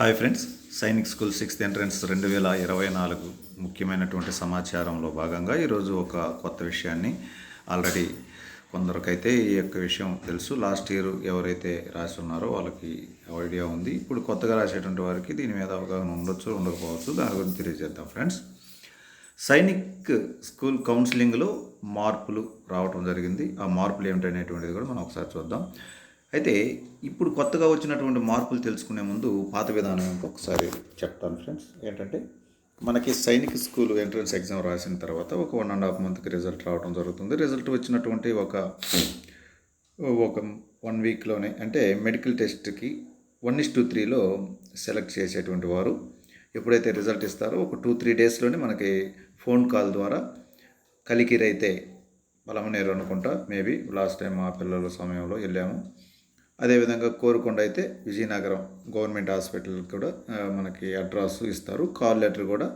Hi friends Sainik school sixth entrance రెండు వేల ఇరవై నాలుగు ముఖ్యమైనటువంటి సమాచారంలో భాగంగా ఈరోజు ఒక కొత్త విషయాన్ని ఆల్రెడీ కొందరికైతే ఈ యొక్క విషయం తెలుసు. లాస్ట్ ఇయర్ ఎవరైతే రాసి ఉన్నారో వాళ్ళకి ఐడియా ఉంది. ఇప్పుడు కొత్తగా రాసేటువంటి వారికి దీని మీద అవగాహన ఉండొచ్చు ఉండకపోవచ్చు దాని గురించి తెలియజేద్దాం ఫ్రెండ్స్. సైనిక్ స్కూల్ కౌన్సిలింగ్లో మార్పులు రావటం జరిగింది. ఆ మార్పులు ఏమిటనేటువంటిది కూడా మనం ఒకసారి చూద్దాం. అయితే ఇప్పుడు కొత్తగా వచ్చినటువంటి మార్పులు తెలుసుకునే ముందు పాత విధానం ఇంకొకసారి చెప్తాను ఫ్రెండ్స్. ఏంటంటే మనకి సైనిక స్కూల్ ఎంట్రన్స్ ఎగ్జామ్ రాసిన తర్వాత ఒక వన్ అండ్ హాఫ్ మంత్కి రిజల్ట్ రావడం జరుగుతుంది. రిజల్ట్ వచ్చినటువంటి ఒక ఒక వన్ వీక్లోనే అంటే మెడికల్ టెస్ట్కి వన్ ఇస్ టూ త్రీలో సెలెక్ట్ చేసేటువంటి వారు ఎప్పుడైతే రిజల్ట్ ఇస్తారో ఒక టూ త్రీ డేస్లోనే మనకి ఫోన్ కాల్ ద్వారా కలికిరైతే బలమనేరు అనుకుంటా. మేబీ లాస్ట్ టైం మా పిల్లల సమయంలో వెళ్ళాము. అదేవిధంగా కోరుకొండ అయితే విజయనగరం గవర్నమెంట్ హాస్పిటల్ కూడా మనకి అడ్రస్ ఇస్తారు. కాల్ లెటర్ కూడా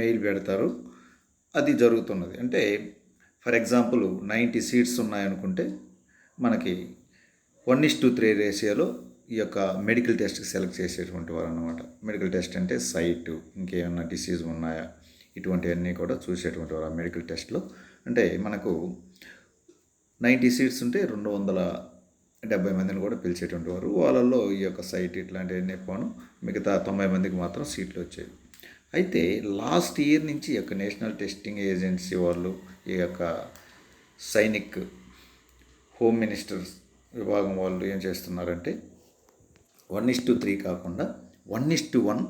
మెయిల్ పెడతారు. అది జరుగుతున్నది. అంటే ఫర్ ఎగ్జాంపుల్ నైంటీ సీట్స్ ఉన్నాయనుకుంటే మనకి వన్ ఇస్ టూ త్రీ రేషియోలో ఈ యొక్క మెడికల్ టెస్ట్కి సెలెక్ట్ చేసేటువంటి వారు అనమాట మెడికల్ టెస్ట్ అంటే సైట్ ఇంకేమన్నా డిసీజ్ ఉన్నాయా ఇటువంటివన్నీ కూడా చూసేటువంటి వారు ఆ మెడికల్ టెస్ట్లో. అంటే మనకు నైంటీ సీట్స్ ఉంటే రెండు వందల డెబ్బై మందిని కూడా పిలిచేటువంటి వారు. వాళ్ళల్లో ఈ యొక్క సైట్ ఇట్లాంటివన్నీ పోను మిగతా తొంభై మందికి మాత్రం సీట్లు వచ్చాయి. అయితే లాస్ట్ ఇయర్ నుంచి ఈ యొక్క నేషనల్ టెస్టింగ్ ఏజెన్సీ వాళ్ళు ఈ యొక్క సైనిక్ హోమ్ మినిస్టర్స్ విభాగం వాళ్ళు ఏం చేస్తున్నారంటే వన్ ఇస్ టు త్రీ కాకుండా వన్ ఇస్ టు వన్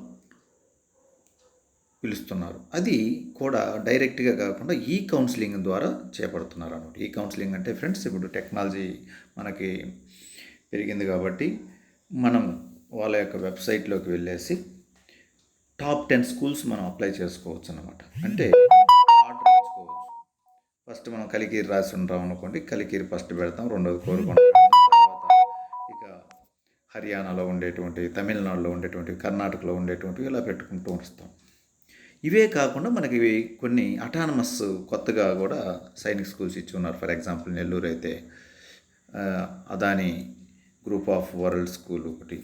పిలుస్తున్నారు. అది కూడా డైరెక్ట్గా కాకుండా ఈ కౌన్సిలింగ్ ద్వారా చేపడుతున్నారు అనమాట ఈ కౌన్సిలింగ్ అంటే ఫ్రెండ్స్ ఇప్పుడు టెక్నాలజీ మనకి పెరిగింది కాబట్టి మనం వాళ్ళ యొక్క వెబ్సైట్లోకి వెళ్ళేసి టాప్ టెన్ స్కూల్స్ మనం అప్లై చేసుకోవచ్చు అనమాట అంటే ఆర్డర్ ఇచ్చుకోవచ్చు ఫస్ట్ మనం కలికిరి రాసి ఉంటాం అనుకోండి కలికిరి ఫస్ట్ పెడతాం రెండోది కోరుకుంటాం తర్వాత ఇక హర్యానాలో ఉండేటువంటి తమిళనాడులో ఉండేటువంటి కర్ణాటకలో ఉండేటువంటివి ఇలా పెట్టుకుంటూ వస్తాం. ఇవే కాకుండా మనకి కొన్ని అటానమస్ కొత్తగా కూడా సైనిక్ స్కూల్స్ ఇచ్చి ఉన్నారు. ఫర్ ఎగ్జాంపుల్ నెల్లూరు అయితే Adani group of world school ఒకటి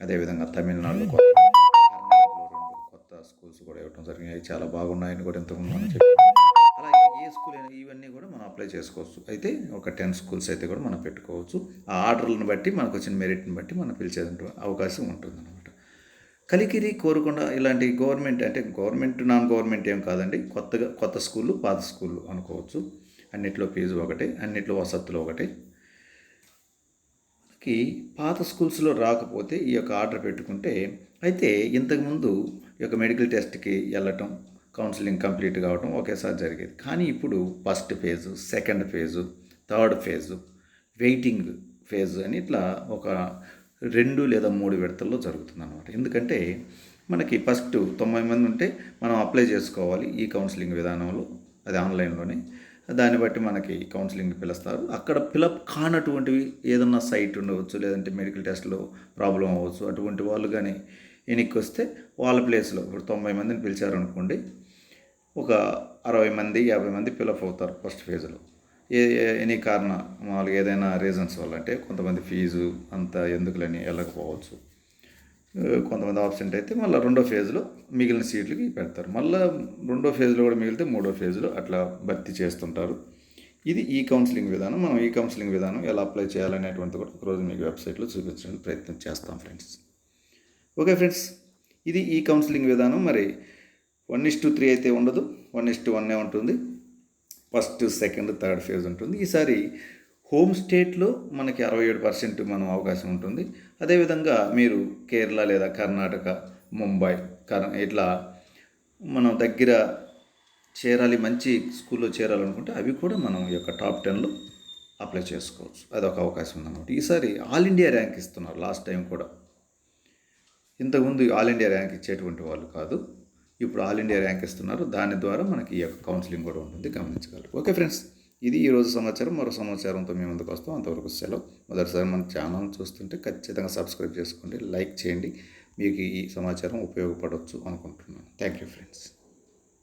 అదేవిధంగా తమిళనాడులో కొత్త రెండు కొత్త స్కూల్స్ కూడా ఇవ్వడం జరిగింది. అవి చాలా బాగున్నాయని కూడా ఇంతకుముందు మనం చెప్పాము అలాగే ఏ స్కూల్ అయినా ఇవన్నీ కూడా మనం అప్లై చేసుకోవచ్చు. అయితే ఒక టెన్ స్కూల్స్ అయితే కూడా మనం పెట్టుకోవచ్చు. ఆ ఆర్డర్లను బట్టి మనకు వచ్చిన మెరిట్ని బట్టి మనం పిలిచేదంటూ అవకాశం ఉంటుంది కలికిరి కోరుకొండ ఇలాంటి గవర్నమెంట్ అంటే గవర్నమెంట్ నాన్ గవర్నమెంట్ ఏం కాదండి. కొత్తగా కొత్త స్కూళ్ళు పాత స్కూళ్ళు అనుకోవచ్చు. అన్నిట్లో ఫీజు ఒకటే అన్నిట్లో వసతులు ఒకటే. మనకి పాత స్కూల్స్లో రాకపోతే ఈ యొక్క ఆర్డర్ పెట్టుకుంటే అయితే ఇంతకుముందు ఈ యొక్క మెడికల్ టెస్ట్కి వెళ్ళటం కౌన్సిలింగ్ కంప్లీట్ కావటం ఒకేసారి జరిగేది. కానీ ఇప్పుడు first phase second phase third phase waiting phase అని ఇట్లా ఒక రెండు లేదా మూడు విడతల్లో జరుగుతుంది అనమాట ఎందుకంటే మనకి ఫస్ట్ తొంభై మంది ఉంటే మనం అప్లై చేసుకోవాలి ఈ కౌన్సిలింగ్ విధానంలో అది ఆన్లైన్లోనే. దాన్ని బట్టి మనకి కౌన్సిలింగ్ పిలుస్తారు. అక్కడ ఫిలప్ కానటువంటివి ఏదన్నా సైట్ ఉండవచ్చు లేదంటే మెడికల్ టెస్ట్లో ప్రాబ్లం అవ్వచ్చు అటువంటి వాళ్ళు కానీ వెనక్కి వస్తే వాళ్ళ ప్లేస్లో ఇప్పుడు తొంభై మందిని పిలిచారనుకోండి ఒక అరవై మంది యాభై మంది ఫిలప్ అవుతారు ఫస్ట్ ఫేజ్లో. ఏ ఏ- ఎనీ కారణ మామూలుగా ఏదైనా రీజన్స్ వల్ల అంటే కొంతమంది ఫీజు అంత ఎందుకులని వెళ్ళకపోవచ్చు. కొంతమంది ఆబ్సెంట్ అయితే మళ్ళీ రెండో ఫేజ్లో మిగిలిన సీట్లకి పెడతారు. మళ్ళీ రెండో ఫేజ్లో కూడా మిగిలితే మూడో ఫేజ్లో అట్లా భర్తీ చేస్తుంటారు. ఇది ఈ కౌన్సిలింగ్ విధానం. మనం ఈ కౌన్సిలింగ్ విధానం ఎలా అప్లై చేయాలనేటువంటిది కూడా ఒకరోజు మీకు వెబ్సైట్లో చూపించడానికి ప్రయత్నం చేస్తాం ఫ్రెండ్స్. ఓకే ఫ్రెండ్స్ ఇది ఈ కౌన్సిలింగ్ విధానం. మరి వన్ ఇస్ టు త్రీ అయితే ఉండదు. వన్ ఇస్ టు వన్నే ఉంటుంది. ఫస్ట్ సెకండ్ థర్డ్ ఫేజ్ ఉంటుంది. ఈసారి హోమ్ స్టేట్లో మనకి అరవై ఏడు పర్సెంట్ మనం అవకాశం ఉంటుంది. అదేవిధంగా మీరు కేరళ లేదా కర్ణాటక ముంబై కర్ ఇట్లా మనం దగ్గర చేరాలి మంచి స్కూల్లో చేరాలనుకుంటే అవి కూడా మనం ఈ యొక్క టాప్ టెన్లో అప్లై చేసుకోవచ్చు. అదొక అవకాశం ఉందన్నమాట. ఈసారి ఆల్ ఇండియా ర్యాంక్ ఇస్తున్నారు లాస్ట్ టైం కూడా. ఇంతకుముందు ఆల్ ఇండియా ర్యాంక్ ఇచ్చేటువంటి వాళ్ళు కాదు. ఇప్పుడు ఆల్ ఇండియా ర్యాంక్ ఇస్తున్నారు. దాని ద్వారా మనకి ఈ యొక్క కౌన్సిలింగ్ కూడా ఉంటుంది. గమనించగలరు. ఓకే ఫ్రెండ్స్ ఇది ఈరోజు సమాచారం. మరో సమాచారంతో మేము ముందుకు వస్తాం. అంతవరకు సెలవు. మొదటిసారి మన ఛానల్ చూస్తుంటే ఖచ్చితంగా సబ్స్క్రైబ్ చేసుకోండి. లైక్ చేయండి. మీకు ఈ సమాచారం ఉపయోగపడవచ్చు అనుకుంటున్నాను. Thank you friends.